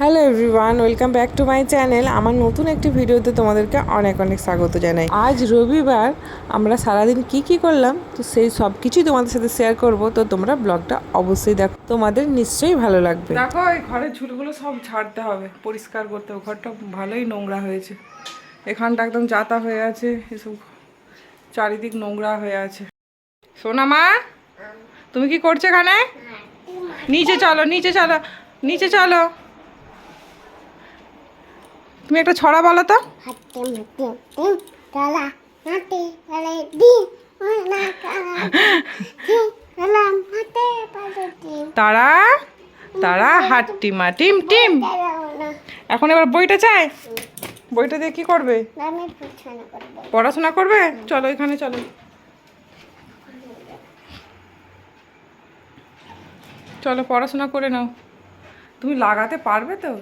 Hello everyone welcome back to my channel আমার নতুন একটি ভিডিওতে তোমাদেরকে অনেক অনেক স্বাগত জানাই। আজ রবিবার আমরা সারাদিন কি কি করলাম? তো সেই সব কিছুই তোমাদের সাথে শেয়ার করব। তো তোমরা ব্লগটা অবশ্যই দেখো। তোমাদের নিশ্চয়ই ভালো লাগবে। দেখো এই ঘরের ঝুলগুলো সব ঝাড়তে হবে। পরিষ্কার করতে হবে। ঘরটা ভালোই নোংরা হয়েছে। এখানটা একদম জাতা হয়ে আছে। এসব চারিদিক নোংরা হয়ে আছে। সোনা মা তুমি কি করছ এখানে? নিচে চলো নিচে চলো নিচে চলো। তুমি একটা ছড়া বলো তো। তারা তারা, হাট্টি মা, টিম টিম। এখন এবার বইটা চাই। বইটা দিয়ে কি করব? পড়াশোনা করবে? চলো এখানে, চলো। চলো পড়াশোনা করে নাও। তুমি লাগাতে পারবে তো?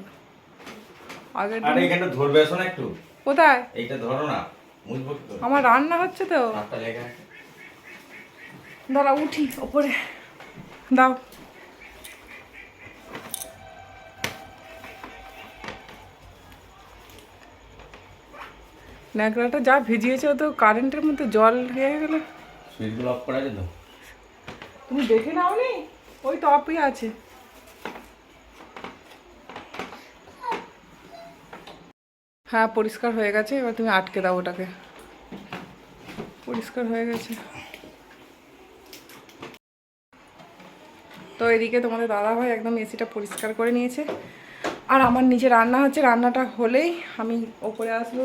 আগের আরে দিন এখানটা ধরবে এসো না একটু। কোথায়? এইটা ধরো না বুঝব কি আমার রান্না হচ্ছে তো। হাতটা লেগে। দাঁড়া উঠি ওপরে। দাও। ন্যাকড়াটা যা ভিজিয়েছে ও তো কারেন্টের মধ্যে জল হয়ে গেল। সুইচগুলো অফ করা আছে তো? তুমি দেখে নাও নি ওই তো অপই আছে। হ্যাঁ পরিষ্কার হয়ে গেছে, এবার তুমি আটকে দাও ওটাকে। পরিষ্কার হয়ে গেছে। তো এদিকে তোমাদের দাদা ভাই একদম এসিটা পরিষ্কার করে নিয়েছে। আর আমার নিচে রান্না হচ্ছে, রান্নাটা হলেই আমি ওপরে আসব,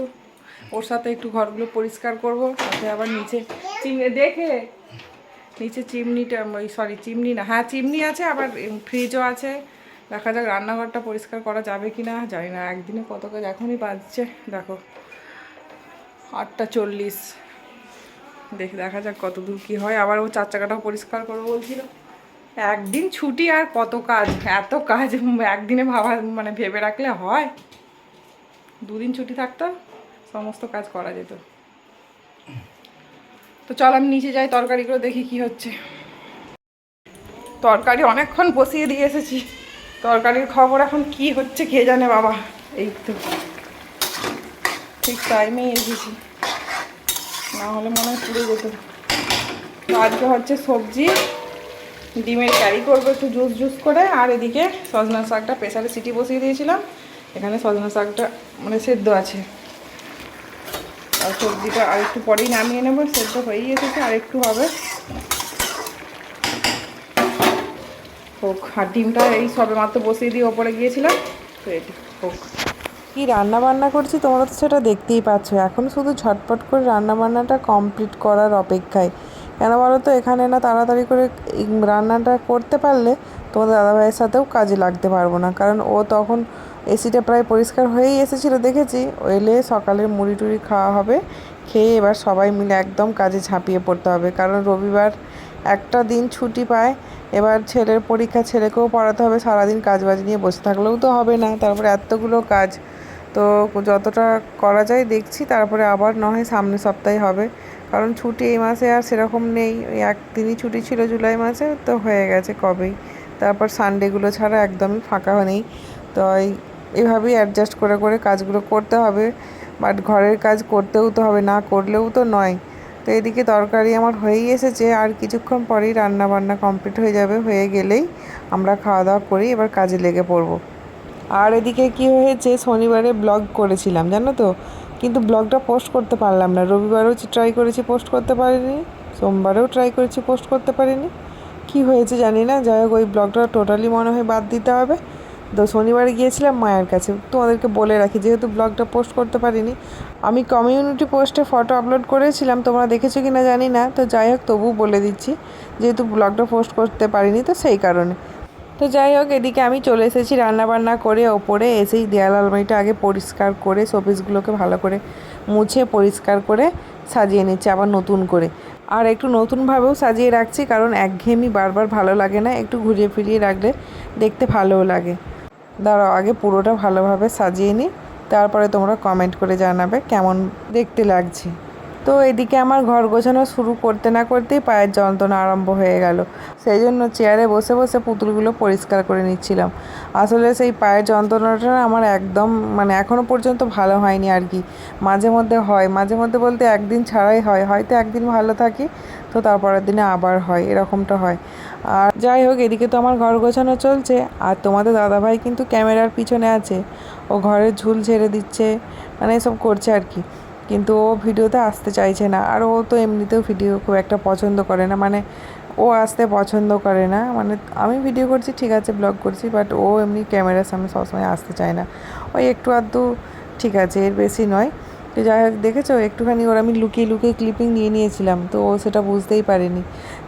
ওর সাথে একটু ঘরগুলো পরিষ্কার করব সাথে আবার নিচে চিমনি দেখে, নিচে চিমনিটা সরি চিমনি না হ্যাঁ চিমনি আছে, আবার ফ্রিজও আছে। দেখা যাক রান্নাঘরটা পরিষ্কার করা যাবে কি না, জানি না। একদিনে কত কাজ এখনই বাজছে। দেখো, আটটা চল্লিশ। দেখে, দেখা যাক কত দূর কী হয়। আবার ও চার চাকাটাও পরিষ্কার করব বলছিল। একদিন ছুটি আর কত কাজ? এত কাজ একদিনে ভাবা মানে ভেবে রাখলে হয়। দুদিন ছুটি থাকতো, সমস্ত কাজ করা যেত। তো চল, আমি নিচে যাই, তরকারিগুলো দেখি কি হচ্ছে। তরকারি অনেকক্ষণ বসিয়ে দিয়ে এসেছি। তরকারির খবর এখন কি হচ্ছে কে জানে বাবা? এই তো ঠিক টাইমেই এসেছি। না হলে মনে হয় পুড়ে যেত। তো আজকে হচ্ছে সবজি, ডিমের ক্যারি করব একটু জুস জুস করে, আর এদিকে সজনা শাকটা প্রেসারে সিটি বসিয়ে দিয়েছিলাম। এখানে সজনা শাকটা মানে সেদ্ধ আছে। আর সবজিটা আর একটু পরেই নামিয়ে নেব, সেদ্ধ হয়েই এসেছে, আর একটু হবে। হোক, আর ডিমটা এই সবে মাত্র বসিয়ে দিয়ে ওপরে গিয়েছিলাম, তো এটি হোক। কি রান্না বান্না করছি তোমরা তো সেটা দেখতেই পাচ্ছ। এখন শুধু ঝটপট করে রান্না বান্নাটা কমপ্লিট করার অপেক্ষায়। কেন বলো তো, এখানে না তাড়াতাড়ি করে রান্নাটা করতে পারলে তোমাদের দাদাভাইয়ের সাথেও কাজে লাগতে পারব না। কারণ ও তখন এসিটা প্রায় পরিষ্কার হয়েই এসেছিল, দেখেছি? ও এলে সকালের মুড়ি টুড়ি খাওয়া হবে, খেয়ে এবার সবাই মিলে একদম কাজে ঝাঁপিয়ে পড়তে হবে। কারণ রবিবার একটা দিন ছুটি পায় এবার ছেলের পরীক্ষা ছেলেকেও পড়াতে হবে, সারাদিন কাজ বাজ নিয়ে বসে থাকলেও তো হবে না, তারপরে এতগুলো কাজ। তো যতটা করা যায় দেখছি, তারপরে আবার না হয় সামনের সপ্তাহে হবে। কারণ ছুটি এই মাসে আর সেরকম নেই একদিনই ছুটি ছিল জুলাই মাসে, তো হয়ে গেছে কবেই। তারপর সানডেগুলো ছাড়া একদমই ফাঁকা নেই। তো এই- এইভাবেই অ্যাডজাস্ট করে করে কাজগুলো করতে হবে। বাট ঘরের কাজ করতেও তো হবে, না করলেও তো নয়। তো এদিকে তরকারি আমার হয়েই এসেছে, আর কিছুক্ষণ পরেই রান্না বান্না কমপ্লিট হয়ে যাবে, হয়ে গেলেই আমরা খাওয়া দাওয়া করি, এবার কাজে লেগে পড়ব। আর এদিকে কি হয়েছে, শনিবারে ব্লগ করেছিলাম, জানো তো? কিন্তু ব্লগটা পোস্ট করতে পারলাম না, রবিবারেও ট্রাই করেছি পোস্ট করতে পারিনি, সোমবারেও ট্রাই করেছি পোস্ট করতে পারিনি। কি হয়েছে জানি না, যাই হোক, ওই ব্লগটা টোটালি মনে হয় বাদ দিতে হবে। তো শনিবারে গিয়েছিলাম মায়ের কাছে। তোমাদেরকে বলে রাখি, যেহেতু ব্লগটা পোস্ট করতে পারিনি, আমি কমিউনিটি পোস্টে ফটো আপলোড করেছিলাম, তোমরা দেখেছ কি না জানি না, তো যাই হোক তবুও বলে দিচ্ছি, যেহেতু ব্লগটা পোস্ট করতে পারিনি, তো সেই কারণে। তো যাই হোক, এদিকে আমি চলে এসেছি রান্নাবান্না করে, ওপরে এসেই দেয়াল আলমারিটা আগে পরিষ্কার করে শোপিসগুলোকে ভালো করে মুছে, পরিষ্কার করে সাজিয়ে নিচ্ছি, আবার নতুন করে। আর একটু নতুনভাবেও সাজিয়ে রাখছি, কারণ একঘেয়েমি বারবার ভালো লাগে না, একটু ঘুরিয়ে ফিরিয়ে রাখলে দেখতে ভালোও লাগে। দাঁড়াও আগে পুরোটা ভালোভাবে সাজিয়ে নিই তারপরে তোমরা কমেন্ট করে জানাবে কেমন দেখতে লাগছে। তো এদিকে আমার ঘর গোছানো শুরু করতে না করতেই পায়ের যন্ত্রণা আরম্ভ হয়ে গেল। সেই জন্য চেয়ারে বসে বসে পুতুলগুলো পরিষ্কার করে নিচ্ছিলাম। আসলে সেই পায়ের যন্ত্রণাটা আমার একদম মানে এখনও পর্যন্ত ভালো হয়নি আর কি। মাঝে মধ্যে হয়, মাঝে মধ্যে বলতে একদিন ছাড়াই হয়, হয়তো একদিন ভালো থাকি তো তারপরের দিনে আবার হয়, এরকমটা হয়। আর যাই হোক, এদিকে তো আমার ঘর গোছানো চলছে। আর তোমাদের দাদাভাই কিন্তু ক্যামেরার পিছনে আছে। ও ঘরের ঝুল ছেড়ে দিচ্ছে মানে এসব করছে আর কি। কিন্তু ও ভিডিওতে আসতে চাইছে না। আর ও তো এমনিতেও ভিডিও খুব একটা পছন্দ করে না। মানে ও আসতে পছন্দ করে না। মানে আমি ভিডিও করছি, ঠিক আছে, ব্লগ করছি, বাট ও এমনি ক্যামেরার সামনে সবসময় আসতে চায় না। ওই একটু আধটু, ঠিক আছে, এর বেশি নয়। তো যাই হোক, দেখেছ? একটুখানি ওর আমি লুকিয়ে লুকিয়ে ক্লিপিং নিয়ে নিয়েছিলাম। তো ও সেটা বুঝতেই পারেনি।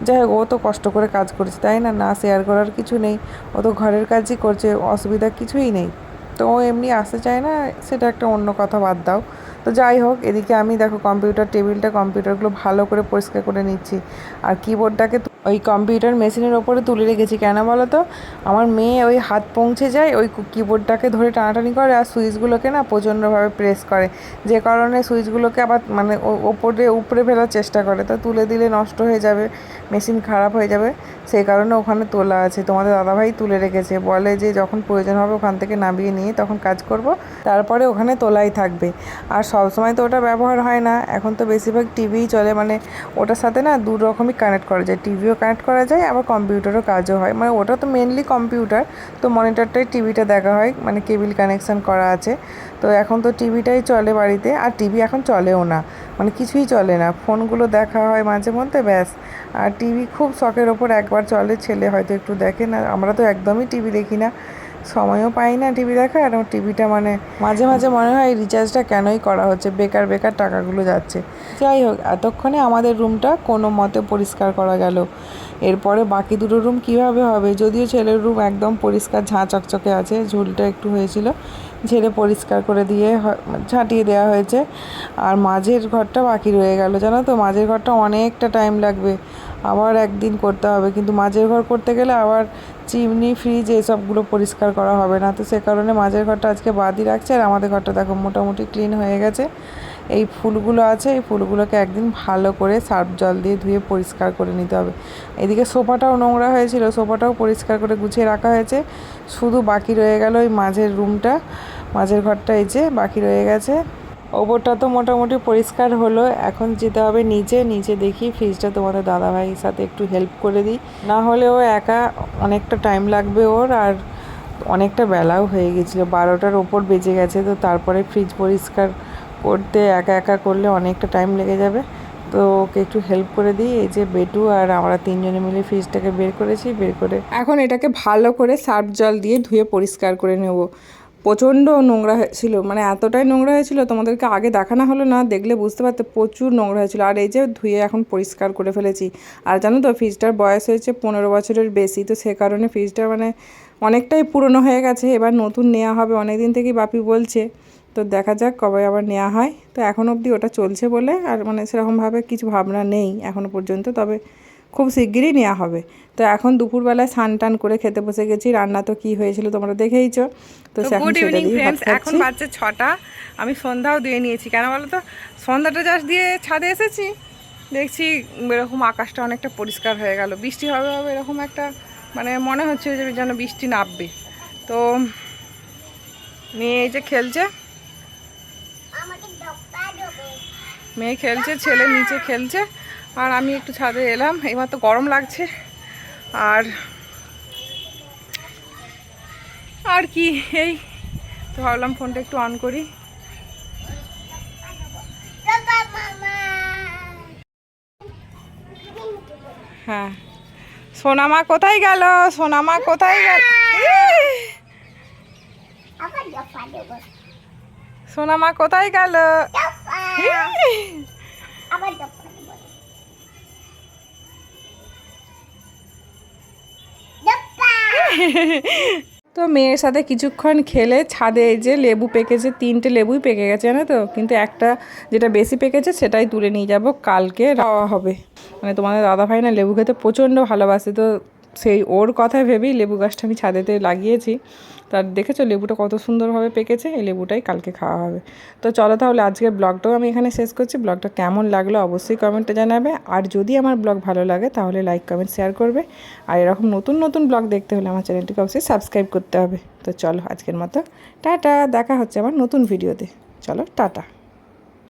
যাই হোক, ও তো কষ্ট করে কাজ করছে, তাই না? না শেয়ার করার কিছু নেই। ও তো ঘরের কাজই করছে, অসুবিধা কিছুই নেই। তো ও এমনি আসতে চায় না, সেটা একটা অন্য কথা বাদ দাও। তো যাই হোক, এদিকে আমি দেখো কম্পিউটার টেবিলটা কম্পিউটারগুলো ভালো করে পরিষ্কার করে নিচ্ছি। আর কিবোর্ডটাকে ওই কম্পিউটার মেশিনের ওপরে তুলে রেখেছি। কেন বলো তো আমার মেয়ে ওই হাত পৌঁছে যায়, ওই কিবোর্ডটাকে ধরে টানাটানি করে আর সুইচগুলোকে না প্রচণ্ডভাবে প্রেস করে। যে কারণে সুইচগুলোকে আবার মানে ওপরে, উপরে ফেলার চেষ্টা করে। তো তুলে দিলে নষ্ট হয়ে যাবে, মেশিন খারাপ হয়ে যাবে। সেই কারণে ওখানে তোলা আছে। তোমাদের দাদাভাই তুলে রেখেছে। বলে যে যখন প্রয়োজন হবে ওখান থেকে নামিয়ে নিয়ে তখন কাজ করব। তারপরে ওখানে তোলাই থাকবে। আর সব সময় তো ওটা ব্যবহার হয় না। এখন তো বেশিরভাগ টিভিই চলে। মানে ওটার সাথে না দু রকমই কানেক্ট করা যায়। টিভিও কানেক্ট করা যায়, আবার কম্পিউটারও কাজও হয়। মানে ওটা তো মেনলি কম্পিউটার তো মনিটরটাই টিভিটা দেখা হয় মানে কেবিল কানেকশন করা আছে। তো এখন তো টিভিটাই চলে বাড়িতে, আর টিভি এখন চলেও না। মানে কিছুই চলে না। ফোনগুলো দেখা হয় মাঝে মধ্যে, ব্যাস। আর টিভি খুব শখের ওপর একবার চলে, ছেলে হয়তো একটু দেখে না। আমরা তো একদমই টিভি দেখি না। সময়ও পাই না টিভি দেখার আর টিভিটা মানে মাঝে মাঝে মনে হয় এই রিচার্জটা কেনই করা হচ্ছে? বেকার বেকার টাকাগুলো যাচ্ছে। যাই হোক, এতক্ষণে আমাদের রুমটা কোনো মতে পরিষ্কার করা গেল। এরপরে বাকি দুটো রুম কীভাবে হবে? যদিও ছেলের রুম একদম পরিষ্কার, ঝাঁ চকচকে আছে, ঝুলটা একটু হয়েছিল। ঝেড়ে পরিষ্কার করে দিয়ে ঝাঁটিয়ে দেওয়া হয়েছে। আর মাঝের ঘরটা বাকি রয়ে গেল। জানো তো, মাঝের ঘরটা অনেকটা টাইম লাগবে। আবার একদিন করতে হবে। কিন্তু মাঝের ঘর করতে গেলে আবার চিমনি ফ্রিজ এসবগুলো পরিষ্কার করা হবে না। তো সে কারণে মাঝের ঘরটা আজকে বাদই রাখছে আর আমাদের ঘরটা দেখো মোটামুটি ক্লিন হয়ে গেছে। এই ফুলগুলো আছে, এই ফুলগুলোকে একদিন ভালো করে সার্ফ জল দিয়ে ধুয়ে পরিষ্কার করে নিতে হবে। এদিকে সোফাটাও নোংরা হয়েছিল, সোফাটাও পরিষ্কার করে গুছিয়ে রাখা হয়েছে। শুধু বাকি রয়ে গেল ওই মাঝের রুমটা মাঝের ঘরটা এই যে বাকি রয়ে গেছে। ওপরটা তো মোটামুটি পরিষ্কার হলো। এখন যেতে হবে নিচে নিচে দেখি ফ্রিজটা তোমাদের দাদাভাইয়ের সাথে একটু হেল্প করে দিই। না হলে ও একা অনেকটা টাইম লাগবে ওর আর অনেকটা বেলাও হয়ে গেছিল। বারোটার ওপর বেজে গেছে তো তারপরে ফ্রিজ পরিষ্কার করতে একা একা করলে অনেকটা টাইম লেগে যাবে। তো ওকে একটু হেল্প করে দিই। এই যে বেটু আর আমরা তিনজনে মিলে ফ্রিজটাকে বের করেছি। বের করে এখন এটাকে ভালো করে সার্ফ জল দিয়ে ধুয়ে পরিষ্কার করে নেব। প্রচণ্ড নোংরা হয়েছিল মানে এতটাই নোংরা হয়েছিল, তোমাদেরকে আগে দেখানো হলো না, দেখলে বুঝতে পারতে প্রচুর নোংরা হয়েছিল। আর এই যে ধুয়ে এখন পরিষ্কার করে ফেলেছি। আর জানো তো, ফ্রিজটার বয়স হয়েছে পনেরো বছরের বেশি, তো সে কারণে ফ্রিজটা মানে অনেকটাই পুরনো হয়ে গেছে, এবার নতুন নেওয়া হবে অনেক দিন থেকেই বাপি বলছে। তো দেখা যাক কবে আবার নেওয়া হয়। তো এখন অবধি ওটা চলছে বলে, আর মানে সেরকমভাবে কিছু ভাবনা নেই এখনও পর্যন্ত, তবে খুব শিগগিরই নেওয়া হবে। তো এখন দুপুরবেলায় স্নান টান করে খেতে বসে গেছি। রান্না তো কি হয়েছিল তোমরা দেখেইছো। তো গুড ইভিনিং ফ্রেন্ডস এখন বাজছে ছটা। আমি সন্ধ্যাও দিয়ে নিয়েছি। কেন বলো তো? সন্ধ্যাটা জাস্ট দিয়ে ছাদে এসেছি। দেখছি এরকম আকাশটা অনেকটা পরিষ্কার হয়ে গেল। বৃষ্টি হবে হবে এরকম একটা মানে মনে হচ্ছে যে যেন বৃষ্টি নামবে। তো মেয়ে এই যে খেলছে। আমাকে ধোকা দেবে। মেয়ে খেলছে ছেলে নিচে খেলছে। আর আমি একটু ছাদে এলাম তো গরম লাগছে। আর আর কি, এই তো ভাবলাম ফোনটা একটু অন করি। হ্যাঁ। সোনামা কোথায় গেল? সোনামা কোথায় গেল? সোনামা কোথায় গেল? আবার তো মেয়ের সাথে কিছুক্ষণ খেলে ছাদে যে লেবু পেকেছে, তিনটে লেবুই পেকে গেছে, জানো তো? কিন্তু একটা যেটা বেশি পেকেছে সেটাই তুলে নিয়ে যাব, কালকে রাওয়া হবে। মানে তোমাদের দাদা ভাই না লেবু খেতে প্রচণ্ড ভালোবাসে, তো সেই ওর কথা ভেবেই লেবু গাছটা আমি ছাদেতে লাগিয়েছি। তার দেখেছ লেবুটা কত সুন্দরভাবে পেকেছে? এই লেবুটাই কালকে খাওয়া হবে। তো চলো তাহলে আজকের ব্লগটাও আমি এখানে শেষ করছি। ব্লগটা কেমন লাগল অবশ্যই কমেন্টে জানাবে। আর যদি আমার ব্লগ ভালো লাগে তাহলে লাইক কমেন্ট শেয়ার করবে। আর এরকম নতুন নতুন ব্লগ দেখতে হলে আমার চ্যানেলটিকে অবশ্যই সাবস্ক্রাইব করতে হবে। তো চলো আজকের মতো, টাটা। দেখা হচ্ছে আমার নতুন ভিডিওতে চলো, টাটা।